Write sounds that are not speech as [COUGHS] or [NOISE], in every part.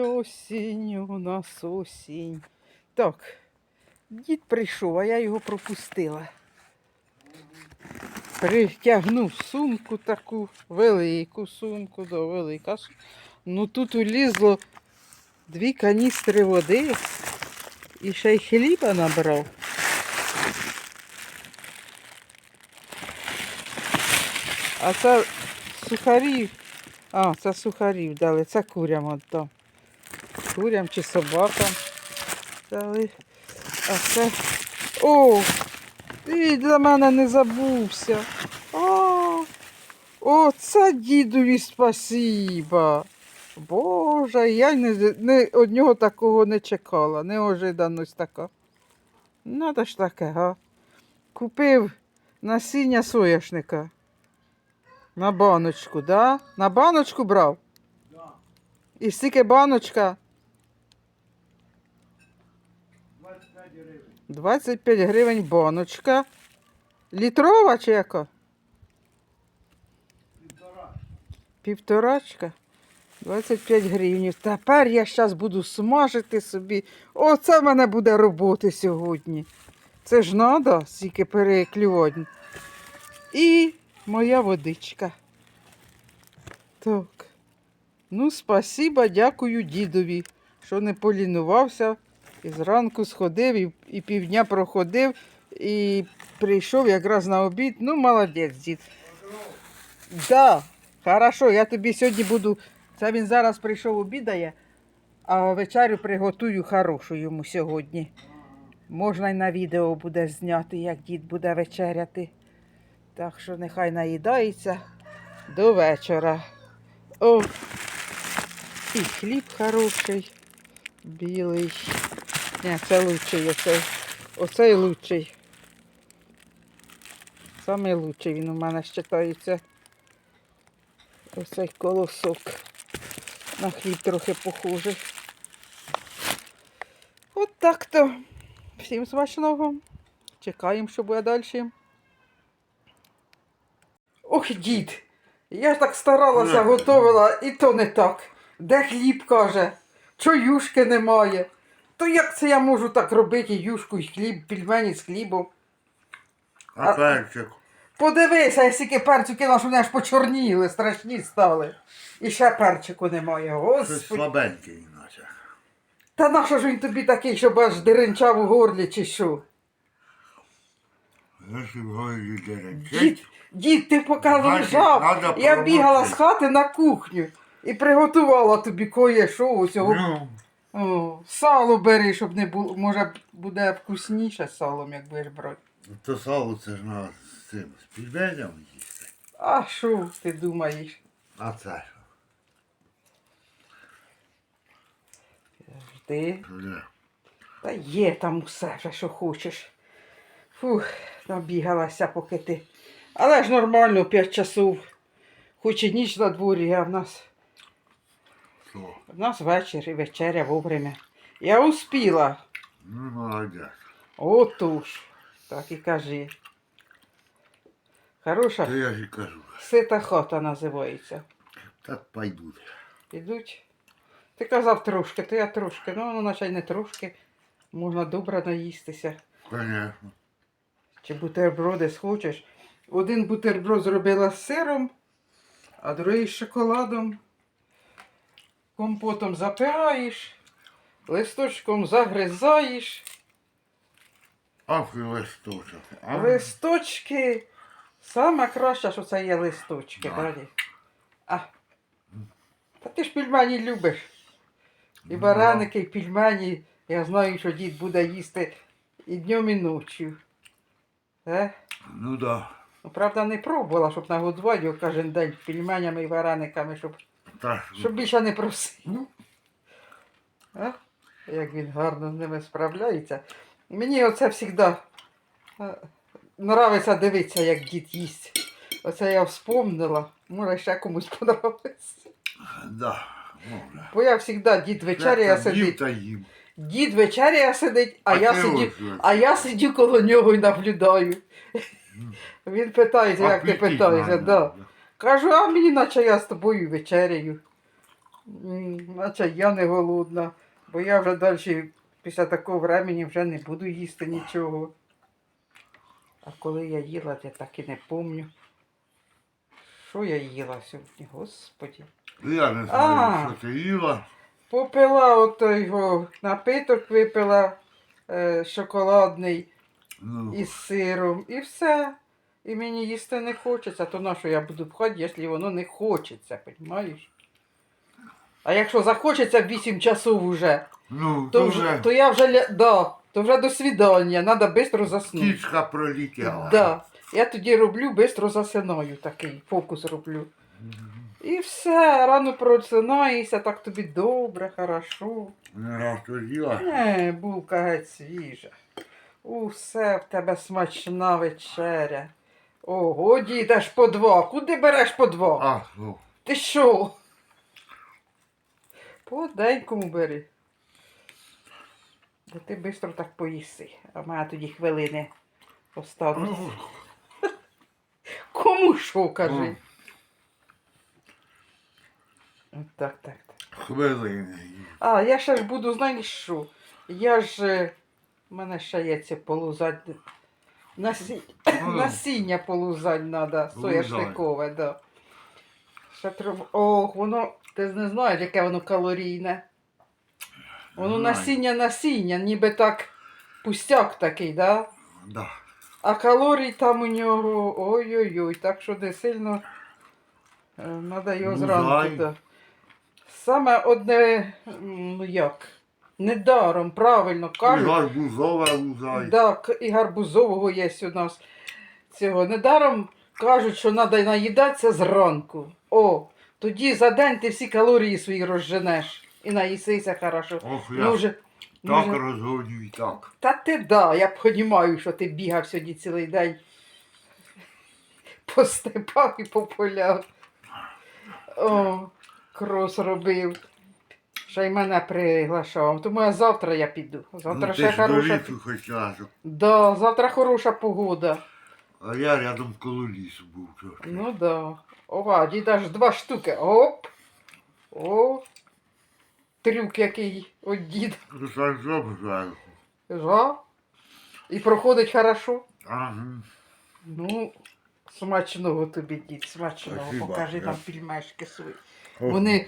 осінь, у нас осінь. Так, дід прийшов, а я його пропустила. Притягнув сумку таку, велику сумку, да, велика. сум- Ну тут улізло дві каністри води і ще й хліба набрав. А це сухарів. А, це сухарів дали, це курям віддам. Курям чи собакам дали. А це. О! Ти для мене не забувся. А, оце дідові спасіба. Боже, я не, не, од нього такого не чекала, неожиданість така. Надо ж таке, га? Купив насіння соняшника. На баночку, да? На баночку брав? Да, І стільки баночка? 25 гривень. 25 гривень баночка. Літрова чи яка? Півтора. Півторачка. 25 гривень. Тепер я зараз буду смажити собі. Оце в мене буде роботи сьогодні. Це ж треба, стільки переклювати. І моя водичка. Так. Ну, спасіба, дякую дідові, що не полінувався. І зранку сходив, і, і півдня проходив, і прийшов якраз на обід. Ну, молодець, дід. Да, хорошо, я тобі сьогодні буду. Це він зараз прийшов обідає, а вечерю приготую хорошу йому сьогодні. Можна й на відео буде зняти, як дід буде вечеряти. Так що нехай наїдається до вечора. О, і хліб хороший, білий. Ні, це лучший оцей. Оцей лучший. Самий лучший він у мене вважається. Оцей колосок. На хліб трохи похожий. От так то. Всім смачного. Чекаємо, що буде далі. Ох, дід. Я ж так старалася, готувала, і то не так. Де хліб каже? Чо юшки немає? То як це я можу так робити юшку і хліб, пельмені з хлібом? А перчик? Подивися, я стільки перцю кинула, що вони аж почорніли, страшні стали. І ще перчику немає. Щось Господи. слабенький наче. Та нащо ж він тобі такий, щоб аж деренчав у горлі чи що? Якщо в горлі Дід, дід, ти поки Значить, лежав, надо я бігала з хати на кухню і приготувала тобі кое що усього. ну, О, сало бери, щоб не було. Може буде вкусніше з салом, як будеш брати. то сало це ж на з цим, з пельменями їсти. А що ти думаєш? А це що? Ти? Що? Та є там усе, вже, що хочеш. Фух, набігалася, поки ти. Але ж нормально, 5 часов. Хоч і ніч на дворі, а в нас, Що? в нас вечір і вечеря вовремя. Я успіла. Ну, молодець. Отож, так і кажи. Хороша То я ж і кажу. сита хата називається. Так пойдуть. Ідуть. Ти казав трошки, то я трошки. Ну, ну, наче й не трошки. Можна добре наїстися. Конечно. Чи бутерброди схочеш. Один бутерброд зробила з сиром, а другий з шоколадом. Компотом запираєш, листочком загризаєш. Ах, і листочок. А? Листочки. Саме краще, що це є листочки, Да. далі. А. Та ти ж пельмені любиш. І Ну, вареники, і пельмені. Я знаю, що дід буде їсти і днем, і ночі. Е? Ну да. Ну, правда, не пробувала, щоб нагодувати його кожен день пельменями і варениками, щоб, Так, щоб більше не просив. А? Як він гарно з ними справляється. Мені оце завжди нравиться дивитися, як дід їсть. Оце я вспомнила. Може, ще комусь подобається. да. Можна. Бо я завжди дід Я їм сидить. Дід вечеряє сидить, а, я ти сидю. А я сидю коло нього і наблюдаю. Він питається, як ти питаєшся. Да. Кажу, а мені наче я з тобою вечеряю. Наче я не голодна, бо я вже далі після такого времени вже не буду їсти нічого. А коли я їла, я так і не пам'ятаю. Що я їла сьогодні, господі. Я не А. знаю, що ти їла. Попила ото його напиток, випила е, шоколадний Ну, із сиром, і все. І мені їсти не хочеться, то на що я буду пхати, якщо воно не хочеться, розумієш? А якщо захочеться в 8 часов уже, ну то, то вже, то я вже ля- да, то вже до свідання, треба швидко заснути. птічка пролетіла. Да. Я тоді роблю, швидко засинаю, такий фокус роблю. І все, рано просинаєшся, так тобі добре, хорошо. Не раз то їла. Не, булка геть свіжа. Усе в тебе смачна вечеря. Ого, дідеш по два. Куди береш по два? А, ну, Ти що? По денькому бери. Бо ти швидко так поїси, а мене тоді хвилини остануться. ну, [LAUGHS] Кому що кажи? ну, От Так, так, так. хвилини. А, я ще ж буду, знаєш що? Я ж. е, в мене ще є це полузать. Насі... Ну, Насіння полузать треба, Полузать. соняшникове, да. Треба. Ох, воно, ти ж не знаєш, яке воно калорійне. Воно Знаю. насіння насіння, ніби так пустяк такий, да? Да. А калорій там у нього ой-ой-ой, так що не сильно треба його Ну, зранку. знаю. Да. Саме одне, м, ну як, недаром, правильно І кажуть. гарбузова лузай. Да, к- і гарбузового є у нас цього. Недаром кажуть, що треба наїдатися зранку. О, тоді за день ти всі калорії свої розженеш і наїсися хорошо. Ох, я Ну, вже, ну, так вже- розгоню і так. та ти да, я розумію, що ти бігав сьогодні цілий день по степах і по полях. О, крос робив. Ще й мене приглашав. Тому я завтра я піду. Завтра ну, ще ти ж до хороша. лісу хоч разу. Да, завтра хороша погода. А я рядом коло лісу був трохи. Ну да. Ова, діда ж два штуки. Оп. О. Трюк який от діда. Зверху. Жа. І проходить хорошо. Ага. Ну, смачного тобі, дід, смачного. Спасибо, Покажи я- там пельмешки свої. Вони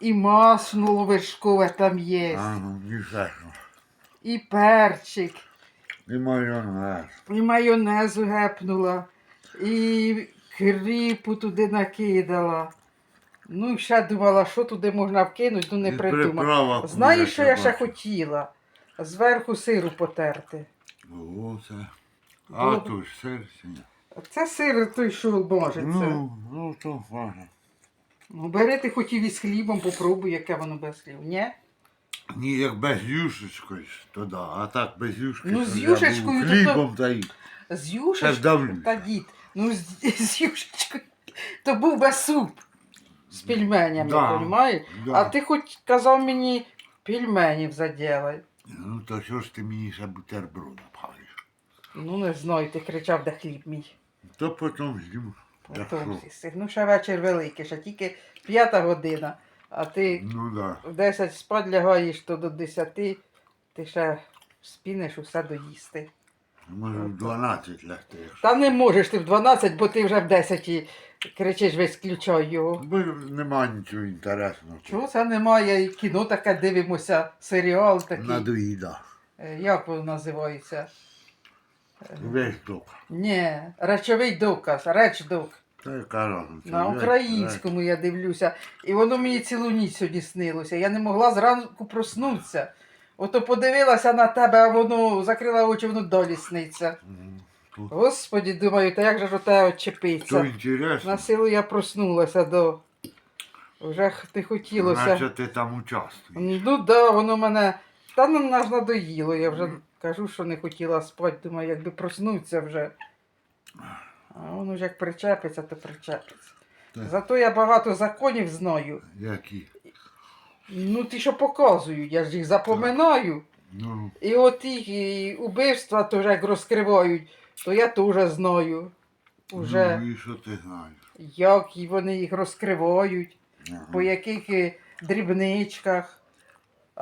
і масло вершкове там є, Ага, і все. і перчик, І майонез. і майонезу гепнула, і кріпу туди накидала. Ну, і ще думала, що туди можна вкинути, ну не придумала. Знаєш, що я ще хотіла? Зверху сиру потерти. О, це. А б- то ж серце. Це сир той, що можеться. Ну, ну то файно. Ну, бери ти хотів із хлібом, попробуй, яке воно без хліб. Ні? Ні, як без юшечкою, то да. А так без юшки. Ну, то з я був юшечкою то Хлібом та й. З юшечкою. здавлюся. Та дід, ну з, [LAUGHS] з юшечкою. То був би суп з пельменями, Да, розумієш? да. А ти хоч казав мені пельменів заділай. Ну то що ж ти мені ще бутерброда палиш? Ну не знаю, ти кричав, де хліб мій. То потім з'їм. Потім сісти. Ну, ще вечір великий, ще тільки п'ята година. А ти Ну да. в 10 спать лягаєш, то до 10 ти ще спінеш усе доїсти. Може в 12 лягти. Та не можеш ти в 12, бо ти вже в 10 кричиш, весь включай його. Бо нема нічого інтересного. Чого це немає? І кіно таке дивимося, серіал такий. Надоїда. Е, Як воно називається? Весь док. Ні, речовий доказ, речдок. Та яка разниця? На українському я дивлюся. І воно мені цілу ніч сьогодні снилося. Я не могла зранку проснутися. Ото подивилася на тебе, а воно закрила очі, воно далі сниться. Господі, думаю, та як же ж оте То очепиться? інтересно. На силу я проснулася до. Вже х- не хотілося. Наче ти там участвуєш. Ну да, воно мене. Та ну нас надоїло. Я вже кажу, що не хотіла спати. Думаю, якби проснуться вже. А воно ж як причепиться, то причепиться. Так. Зато я багато законів знаю. Які? Ну, ті, що показують, я ж їх запоминаю. Ну, І от їх і убивства теж як розкривають, то я теж знаю. Уже ну і що ти знаєш? як і вони їх розкривають, Ага. по яких е, дрібничках.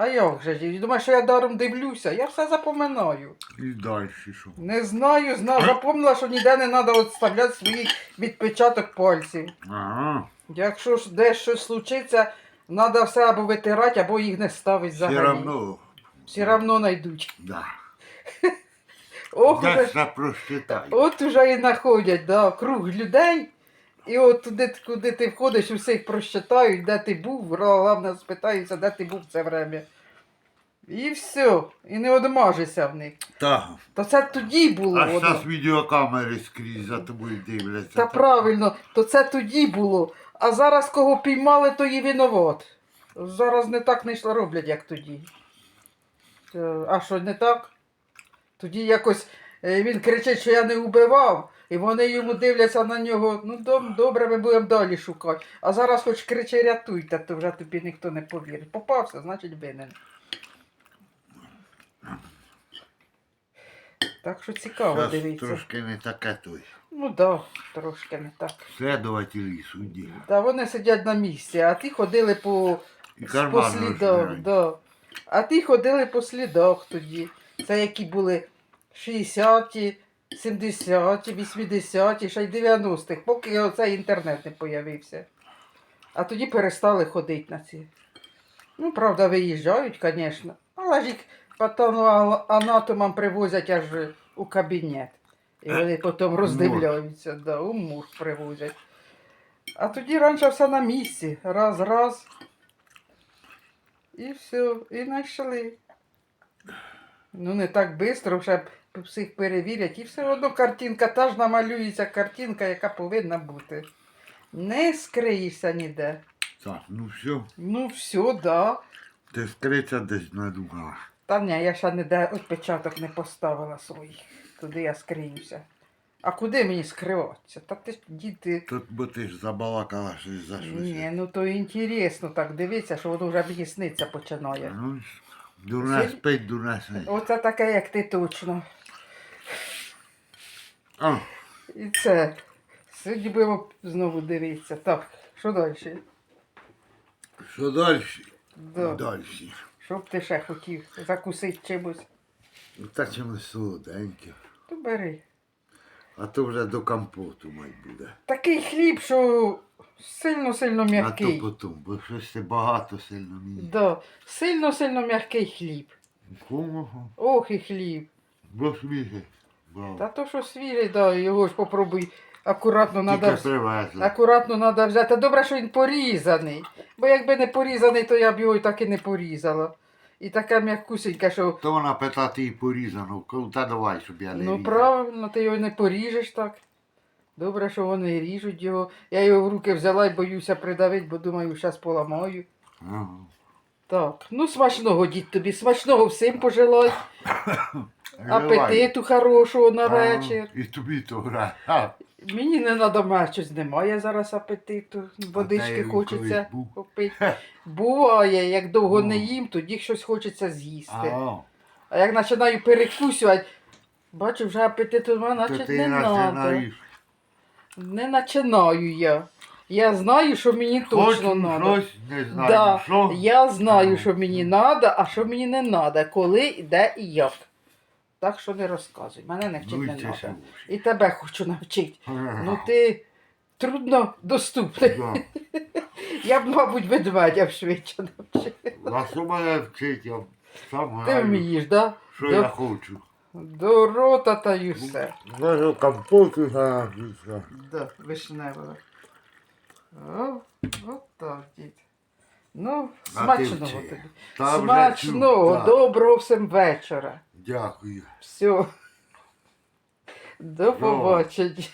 А як же ж? Думаєш, що я даром дивлюся? Я все запоминаю. І далі що? Не знаю, знаю, запомнила, що ніде не треба відставляти свій відпечаток пальців. Ага. Якщо ж десь щось случиться, треба все або витирати, або їх не ставити Все равно. Все одно знайдуть. Да. [LAUGHS] Ох, Десь уже, прочитай. от уже і знаходять, да, круг людей. І от туди, куди ти входиш, усіх прощитають, де ти був, головне спитаються, де ти був це время. І все, і не одмажешся в них. Так. То це тоді було. А воно. зараз відеокамери скрізь за тобою дивляться. Та правильно, то це тоді було. А зараз кого піймали, то і винуват. Зараз не так не йшло роблять, як тоді. Е, А що не так? Тоді якось е, він кричить, що я не вбивав, і вони йому дивляться на нього. Ну дом- добре, ми будемо далі шукати. А зараз хоч кричи, рятуйте, то вже тобі ніхто не повірить. Попався, значить винен. Так що цікаво Зараз дивіться. трошки не таке той. Ну так, да, трошки не так. Слідувателі судді. Та вони сидять на місці, а ті ходили по, І по карман слідах. розбирають. Да. А ті ходили по слідах тоді. Це які були 60-ті, 70-ті, 80-ті, ще й 90-х, поки оцей інтернет не появився. А тоді перестали ходити на ці. Ну, правда, виїжджають, звісно. Але ж їх патологоанатомам привозять аж у кабінет. І вони потім роздивляються, да, у мур привозять. А тоді раніше все на місці. Раз, раз. І все, і знайшли. Ну, не так швидко, вже всіх перевірять. І все одно картинка, та ж намалюється картинка, яка повинна бути. Не скриєшся ніде. Так, ну все. Ну, все, да. Ти скриця десь надумала. Та ні, я ще ніде відпечаток не поставила своїх. Куди я скриюся. А куди мені скриватися? Та ти ж діти. Тут бо ти ж забалакала щось за щось. Ні, ну то інтересно так дивитися, що воно вже мені сниться починає. Ну, ж, дурне Сіль- спить, дурне снить. Оце таке, як ти точно. А, І це. Сьогодні будемо знову дивитися. Так, що далі? що далі? Да. Далі. Що б ти ще хотів закусити чимось? Та чимось солоденьке. То бери. А то вже до компоту мать буде. Такий хліб, що сильно-сильно м'який. А то потім, бо щось ти багато сильно мені. Да. Сильно-сильно м'який хліб. Кому? Ох і хліб. Бо свіже. Та то що свіжий, да, його ж попробуй акуратно Тільки надо. привезли. Акуратно треба взяти. Добре, що він порізаний. Бо якби не порізаний, то я б його і так і не порізала. І таке м'якусеньке, що. То вона питати і порізано. Кажу, Та давай, щоб я не Ну різав. правильно, ти його не поріжеш так. Добре, що вони ріжуть його. Я його в руки взяла і боюся придавити, бо думаю, зараз поламаю. Ага. Так, ну смачного дід тобі, смачного всім пожелай. [COUGHS] Апетиту хорошого на вечір. І тобі то гра. А, Мені не треба щось немає зараз апетиту. Водички хочеться попити. Буває, як довго не їм, тоді щось хочеться з'їсти. а, як починаю перекусювати, бачу, вже апетиту значить не треба. Не починаю я. Я знаю, що мені точно треба. Да, я знаю, що мені треба, а що мені не треба, коли, де і як. Так що не розказуй, мене не вчить Ну, не треба. І тебе хочу навчити. Ну ти трудно доступний. Да. Я б, мабуть, ведмедя швидше навчив. А що мене вчить, я сам Ти граю, вмієш, да? що До, я хочу. до рота та й все. Може компоту зараз. Да, вишневого. О, от так, дід. Ну, А ти смачного вчи. тобі. Та вже Смачного, доброго всім вечора. Дякую. Все. До побачення.